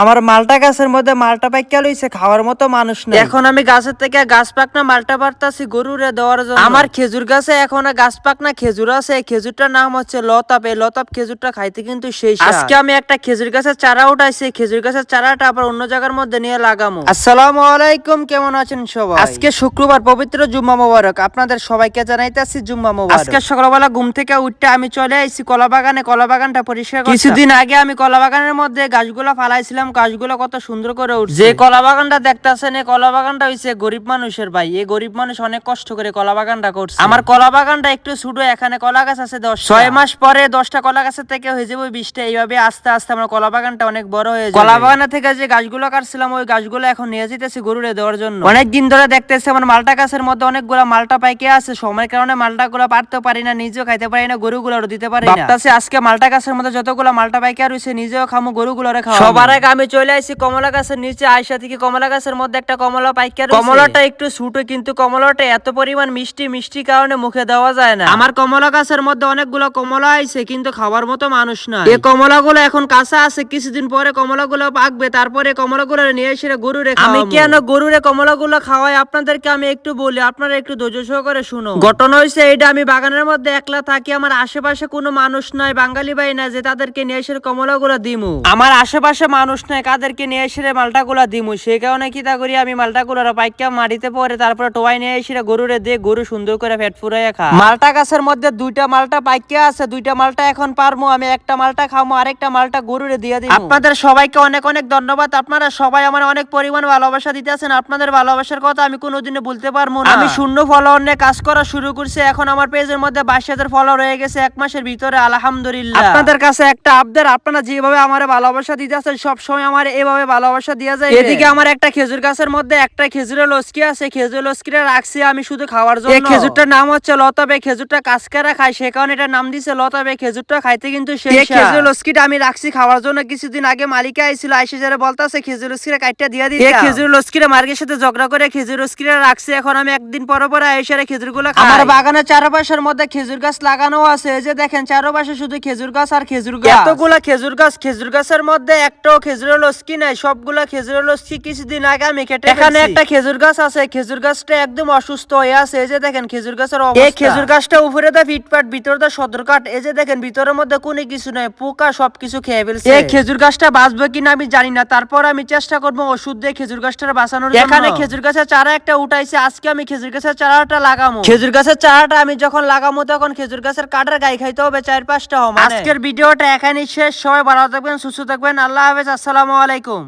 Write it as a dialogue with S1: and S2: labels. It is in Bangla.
S1: আমার মালটা গাছের মধ্যে মালটা পাইকা লইছে খাওয়ার মতো মানুষ নেই। এখন আমি গাছের থেকে গাছ পাকনা মালটা পারতাছি গরুরে দেওয়ার জন্য। আমার খেজুর গাছে এখন গাছ পাকনা খেজুর আছে খেজুরটার নাম হচ্ছে লতাপ এই লতাপ খেজুরটা খাইতে কিন্তু সেই আজকে আমি একটা খেজুর গাছের চারা উঠাইছি খেজুর গাছের চারাটা আবার অন্য জায়গার মধ্যে নিয়ে লাগামো। আসসালামু আলাইকুম কেমন আছেন সবাই? আজকে শুক্রবার পবিত্র জুম্মা মোবারক আপনাদের সবাইকে জানাইতেছি জুম্মা মোবারক। আজকে সকালবেলা ঘুম থেকে উঠতে আমি চলে আইছি কলা বাগানে কলা বাগানটা পরিষ্কার কিছুদিন আগে আমি কলা বাগানের মধ্যে গাছগুলো ফালাইছিলাম গাছগুলো কত সুন্দর করে উঠছে। যে কলা বাগানটা দেখতাছেন এই কলা বাগানটা হইছে গরিব মানুষের ভাই। এই গরিব মানুষ অনেক কষ্ট করে কলা বাগানটা করছে। আমার কলা বাগানটা একটু ছোট এখানে কলা গাছ আছে দশ ছয় মাস পরে দশটা কলা গাছের থেকে হয়ে যাবে বিশটা। এইভাবে আস্তে আস্তে আমার কলা বাগানটা অনেক বড় হয়ে কলা বাগানের থেকে যে গাছগুলো কাটছিলাম ওই গাছগুলো এখন নিয়ে যেতেছি গরুরে দেওয়ার জন্য। অনেক দিন ধরে দেখতেছি আমার মালটা গাছের মধ্যে অনেকগুলো মালটা পাইকে আছে। সময়ের কারণে মালটা গুলো পারতে পারি না নিজেও খাইতে পারি না গরুগুলো দিতে পারি না। আজকে মালটা গাছের মধ্যে যতগুলো মালটা পাইকে রয়েছে নিজেও খামো গরুগুলো রেখা সবার আগে আমি চলে আসি কমলা গাছের নিচে আয়সা থেকে কমলা গাছের মধ্যে একটা কমলা পাইকে কমলাটা একটু ছোটো কিন্তু কমলাটা এত পরিমাণ মিষ্টি মিষ্টি কারণে মুখে দেওয়া যায় না। আমার কমলা গাছের মধ্যে অনেকগুলো কমলা আইছে কিন্তু খাবার মতো মানুষ না এই কমলাগুলো এখন কাঁচা আছে কিছুদিন পরে কমলাগুলো পাকবে তারপরে কমলাগুলো নিয়ে এসে গরু রে আমি কেন গরু গরুরে কমলাগুলো খাওয়াই? আপনাদেরকে আমি একটু বলি আপনারা একটু ধৈর্য সহকারে শুনো ঘটনা হয়েছে এইটা আমি বাগানের মধ্যে একলা থাকি আমার আশেপাশে কোনো মানুষ নাই বাঙালি ভাই না যে তাদেরকে নিয়ে এসে কমলাগুলো দিমু। আমার আশেপাশে মানুষ নাই কাদেরকে নিয়ে এসে মালটাগুলো দিমু? সেই কারণে কি তা করি আমি মালটাগুলো পাইকা মাটিতে পরে তারপরে টোয়াই নিয়ে এসে গরুরে দিয়ে গরু সুন্দর করে পেট ফুরাইয়া খা। মালটা গাছের মধ্যে দুইটা মালটা পাইকা আছে দুইটা মালটা এখন পারমু আমি একটা মালটা খামো আরেকটা মালটা গরুরে দিয়ে দিই আপনাদের সবাইকে অনেক অনেক ধন্যবাদ। আপনারা সবাই আমার অনেক পরিমাণ ভালোবাসা দিতেছেন। আপনাদের ভালোবাসার কথা আমি কোনোদিনও বলতে পারব না। আমি শূন্য ফলোয়ার নিয়ে কাজ করা শুরু করছি এখন আমার পেজের মধ্যে বাইশ হাজার ফলোয়ার হয়ে গেছে এক মাসের ভিতরে আলহামদুলিল্লাহ। আপনাদের কাছে একটা আবদার আপনারা যেভাবে আমার ভালোবাসা দিতেছেন সব সময় আমার এভাবে ভালোবাসা দেওয়া যায় এদিকে আমার একটা খেজুর গাছের মধ্যে একটা খেজুরের লস্কি আছে খেজুর লস্কিটা রাখছি আমি শুধু খাওয়ার জন্য। এই খেজুরটার নাম হচ্ছে লতাবে খেজুরটা কাসকারা খাই সে কারণে এটার নাম দিছে লতাবে খেজুরটা খাইতে কিন্তু সেই খেজুর লস্কিটা আমি রাখছি খাওয়ার জন্য। কিছুদিন আগে মালিকা আইছিল আইসে যারা বলতাছে খেজুর লস্কিটা কাইটা দিয়া দিই এই খেজুর লস্কিটা মার্কের সাথে ঝগড়া করে খেজুর লস্কিটা রাখছি। এখন আমি একদিন পর পর এসে খেজুরগুলো আমার বাগানের চারপাশের মধ্যে খেজুর গাছ লাগানো আছে। এই যে দেখেন চারপাশে শুধু খেজুর গাছ আর খেজুর গাছ। এতগুলা খেজুর গাছ খেজুর গাছের মধ্যে একটাও খেজুরের লস্কি নাই? সবগুলা খেজুরের লস্কি কিছুদিন আগে আমি কেটে এখানে একটা খেজুর গাছ আছে। খেজুর গাছটা একদম অসুস্থ হয়ে আছে। এই যে দেখেন খেজুর গাছের অবস্থা। এই খেজুর গাছটা উপরে দা ফিটপাট ভিতরে দা সদর কাঠ। এই যে দেখেন ভিতরের মধ্যে কোনো কিছু নাই পোকা সবকিছু খেয়ে ফেলছে। এই খেজুর গাছটা বাঁচবে কিনা আমি জানি না। তারপর আমি চেষ্টা করব ওষুধ দিয়ে খেজুর গাছটা বাঁচানোর জন্য। এখানে খেজুর গাছের চারা একটা উঠাইছে। আজকে আমি খেজুর গাছের চারাটা লাগামো। খেজুর গাছের চারাটা আমি যখন লাগামো তখন খেজুর গাছের কাঠের গায়ে খাইতে হবে চার পাঁচটা হবে আজকের ভিডিওটা এখানেই শেষ। সবাই ভালো থাকবেন সুস্থ থাকবেন। আল্লাহ হাফেজ। আসসালামু আলাইকুম।